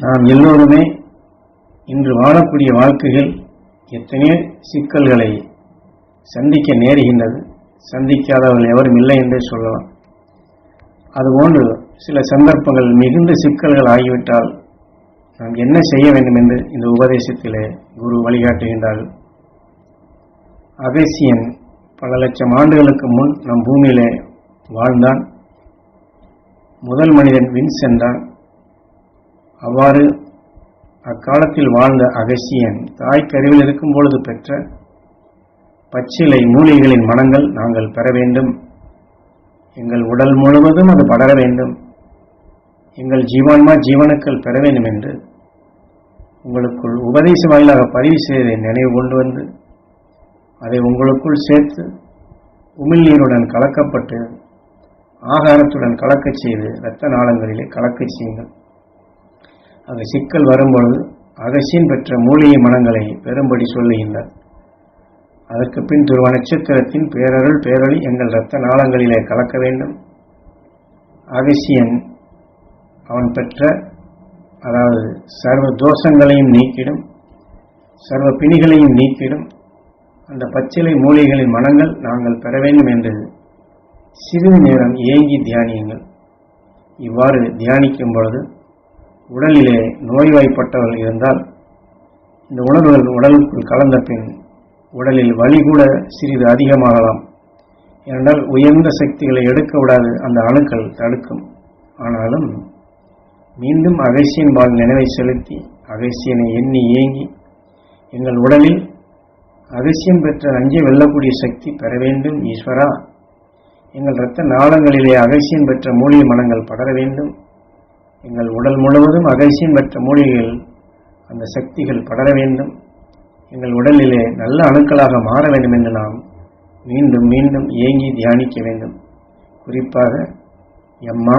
நாம் எல்லோருமே இன்று வாழக்கூடிய வாழ்க்கையில் எத்தனையோ சிக்கல்களை சந்திக்க நேருகின்றது. சந்திக்காதவர்கள் எவரும் இல்லை என்றே சொல்லலாம். அதுபோன்று சில சந்தர்ப்பங்கள் மிகுந்த சிக்கல்கள் ஆகிவிட்டால் நாம் என்ன செய்ய வேண்டும் என்று இந்த உபதேசத்திலே குரு வழிகாட்டுகின்றார்கள். அகசியன் பல லட்சம் ஆண்டுகளுக்கு முன் நம் பூமியிலே வாழ்ந்தான். முதல் மனிதன் வின் சென்றான் அவ்வாறு அக்காலத்தில் வாழ்ந்த அகசியன் தாய் கருவில் இருக்கும் பொழுது பெற்ற பச்சிலை மூலிகைகளின் மனங்கள் நாங்கள் பெற வேண்டும். எங்கள் உடல் முழுவதும் அது படர வேண்டும். எங்கள் ஜீவான்மா ஜீவனுக்கள் பெற வேண்டும் என்று உங்களுக்குள் உபதேச வாயிலாக பதிவு செய்ததை நினைவு கொண்டு வந்து அதை உங்களுக்குள் சேர்த்து உமிழ்நீருடன் கலக்கப்பட்டு ஆகாரத்துடன் கலக்கச் செய்து இரத்த நாளங்களிலே கலக்கச் செய்யுங்கள். அந்த சிக்கல் வரும்பொழுது அகசியன் பெற்ற மூலிகை மனங்களை பெறும்படி சொல்லுகின்றார். அதற்கு பின் துருவ நட்சத்திரத்தின் பேரருள் பேரொளி எங்கள் இரத்த நாளங்களிலே கலக்க வேண்டும். அகசியன் அவன் பெற்ற அதாவது சர்வ தோஷங்களையும் நீக்கிடும் சர்வ பிணிகளையும் நீக்கிடும். அந்த பச்சிலை மூலிகைகளின் மனங்கள் நாங்கள் பெற வேண்டும் என்று சிறிது நேரம் ஏங்கி தியானியுங்கள். இவ்வாறு தியானிக்கும் பொழுது உடலிலே நோய்வாய்ப்பட்டவர்கள் இருந்தால் இந்த உணர்வுகள் உடலுக்குள் கலந்த பின் உடலில் வலி கூட சிறிது அதிகமாகலாம். ஏனென்றால் உயர்ந்த சக்திகளை எடுக்க விடாது அந்த அணுக்கள் தடுக்கும். ஆனாலும் மீண்டும் அகசியன் பால் நினைவை செலுத்தி அகசியனை எண்ணி ஏங்கி எங்கள் உடலில் அகசியம் பெற்ற நஞ்சை வெல்லக்கூடிய சக்தி பெற வேண்டும் ஈஸ்வரா. எங்கள் இரத்த நாளங்களிலே அகசியம் பெற்ற மூலிகை மனங்கள் படர வேண்டும். எங்கள் உடல் முழுவதும் அகசியம் பெற்ற மூலிகைகள் அந்த சக்திகள் படர வேண்டும். எங்கள் உடலிலே நல்ல அணுக்களாக மாற வேண்டும் என்று நாம் மீண்டும் மீண்டும் ஏங்கி தியானிக்க வேண்டும். குறிப்பாக எம்மா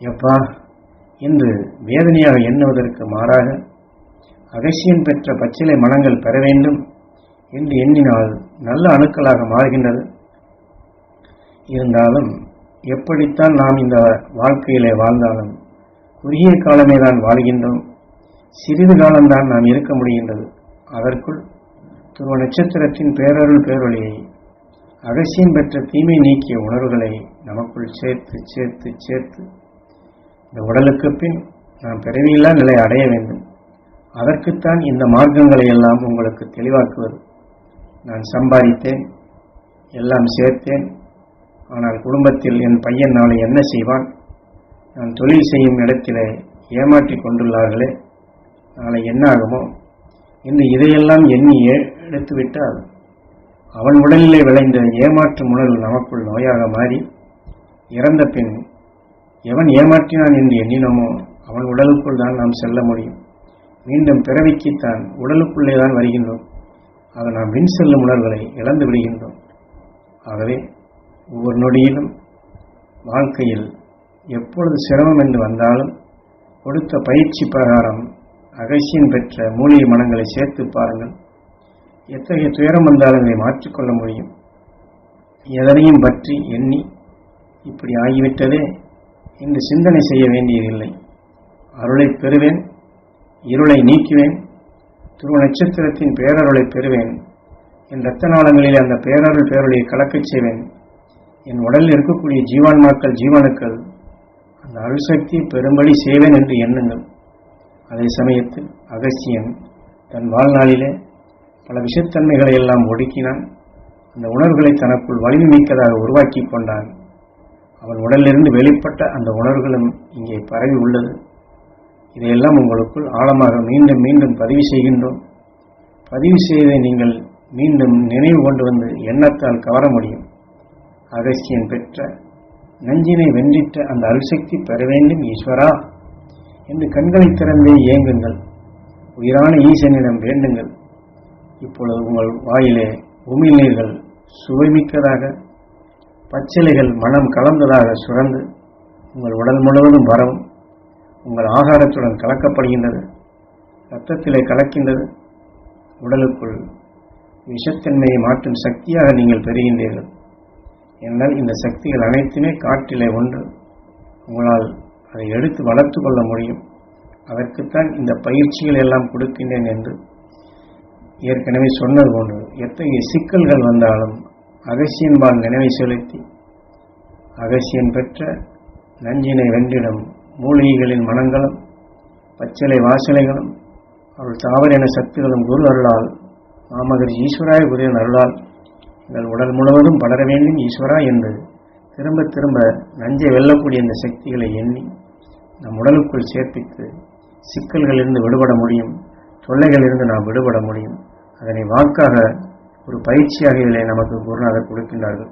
எப்பா என்று வேதனையாக எண்ணுவதற்கு மாறாக அகசியம் பெற்ற பச்சிலை மனங்கள் பெற வேண்டும் என்று எண்ணினால் நல்ல அணுக்களாக மாறுகின்றது. இருந்தாலும் எப்படித்தான் நாம் இந்த வாழ்க்கையிலே வாழ்ந்தாலும் குறுகிய காலமே தான் வாழ்கின்றோம். சிறிது காலம்தான் நாம் இருக்க முடிகின்றது. அதற்குள் துருவ நட்சத்திரத்தின் பேரருள் பேரொழியை அகசியம் பெற்ற தீமை நீக்கிய உணர்வுகளை நமக்குள் சேர்த்து சேர்த்து சேர்த்து இந்த உடலுக்கு பின் நாம் பிறவியில்லா நிலை அடைய வேண்டும். அதற்குத்தான் இந்த மார்க்கங்களை எல்லாம் உங்களுக்கு தெளிவாக்குவது. நான் சம்பாதித்தேன் எல்லாம் சேர்த்தேன். ஆனால் குடும்பத்தில் என் பையன் நாளை என்ன செய்வான்? நான் தொழில் செய்யும் இடத்திலே ஏமாற்றி கொண்டுள்ளார்களே நாளை என்ன ஆகுமோ? என்று இதையெல்லாம் எண்ணி எடுத்துவிட்டால் அவன் உடலிலே விளைந்த ஏமாற்று உணர்வு நமக்குள் நோயாக மாறி இறந்த பின் எவன் ஏமாற்றினான் என்று எண்ணினோமோ அவன் உடலுக்குள் தான் நாம் செல்ல முடியும். மீண்டும் பிறவிக்குத்தான் உடலுக்குள்ளே தான் வருகின்றோம். ஆக நாம் மின் செல்லும் உணர்வுகளை இழந்து விடுகின்றோம். ஆகவே ஒவ்வொரு நொடியிலும் வாழ்க்கையில் எப்பொழுது சிரமம் என்று வந்தாலும் கொடுத்த பயிற்சி பிரகாரம் அகசியம் பெற்ற மூலிகை மனங்களை சேர்த்து பாருங்கள். எத்தகைய துயரம் வந்தாலும் இதை மாற்றிக்கொள்ள முடியும். எதனையும் பற்றி எண்ணி இப்படி ஆகிவிட்டதே என்று சிந்தனை செய்ய வேண்டியதில்லை. அருளை பெறுவேன் இருளை நீக்குவேன் துருவ நட்சத்திரத்தின் பேரருளை பெறுவேன் என் இரத்த நாளங்களிலே அந்த பேரருள் பேரொழியை கலக்கச் செய்வேன். என் உடலில் இருக்கக்கூடிய ஜீவான்மாக்கள் ஜீவனுக்கள் அந்த அணுசக்தி பெரும்படி செய்வேன் என்று எண்ணுங்கள். அதே சமயத்தில் அகசியன் தன் வாழ்நாளிலே பல விஷத்தன்மைகளை எல்லாம் ஒடுக்கினான். அந்த உணர்வுகளை தனக்குள் வலிமை மிக்கதாக உருவாக்கி கொண்டான். அவன் உடலிலிருந்து வெளிப்பட்ட அந்த உணர்வுகளும் இங்கே பரவி உள்ளது. இதையெல்லாம் உங்களுக்குள் ஆழமாக மீண்டும் மீண்டும் பதிவு செய்கின்றோம். பதிவு செய்வதை நீங்கள் மீண்டும் நினைவு கொண்டு வந்து எண்ணத்தால் கவர முடியும். அகசியன் பெற்ற நஞ்சினை வென்றிட்ட அந்த அருள்சக்தி பெற வேண்டும் ஈஸ்வரா என்று கண்களை திறந்தே ஏங்குங்கள். உயிரான ஈசனிடம் வேண்டுங்கள். இப்பொழுது உங்கள் வாயிலே உமிழ்நீர்கள் சுவைமிக்கதாக பச்சிலைகள் மனம் கலந்ததாக சுரந்து உங்கள் உடல் முழுவதும் வரவும் உங்கள் ஆகாரத்துடன் கலக்கப்படுகின்றது. இரத்தத்திலே கலக்கின்றது. உடலுக்குள் விஷத்தன்மையை மாற்றும் சக்தியாக நீங்கள் பெறுகின்றீர்கள். என்னால் இந்த சக்திகள் அனைத்துமே காற்றிலே ஒன்று. உங்களால் அதை எடுத்து வளர்த்து கொள்ள முடியும். அதற்குத்தான் இந்த பயிற்சிகள் எல்லாம் கொடுக்கின்றேன் என்று ஏற்கனவே சொன்னது போன்று எத்தகைய சிக்கல்கள் வந்தாலும் அகசியன்பால் நினைவை செலுத்தி அகசியன் பெற்ற நஞ்சினை வென்றிடும் மூலிகைகளின் மனங்களும் பச்சிலை வாசலைகளும் அவள் தாவரின சக்திகளும் குரு அருளால் மாமகர் ஈஸ்வராய குருவின் அருளால் எங்கள் உடல் முழுவதும் படர வேண்டும் ஈஸ்வரா என்று திரும்ப திரும்ப நஞ்சை வெல்லக்கூடிய இந்த சக்திகளை எண்ணி நம் உடலுக்குள் சேர்ப்பித்து சிக்கல்களிலிருந்து விடுபட முடியும் தொல்லைகளிலிருந்து நாம் விடுபட முடியும். அதனை வாக்காக ஒரு பயிற்சியாக இதில் நமக்கு குருநாதர் கொடுக்கின்றார்கள்.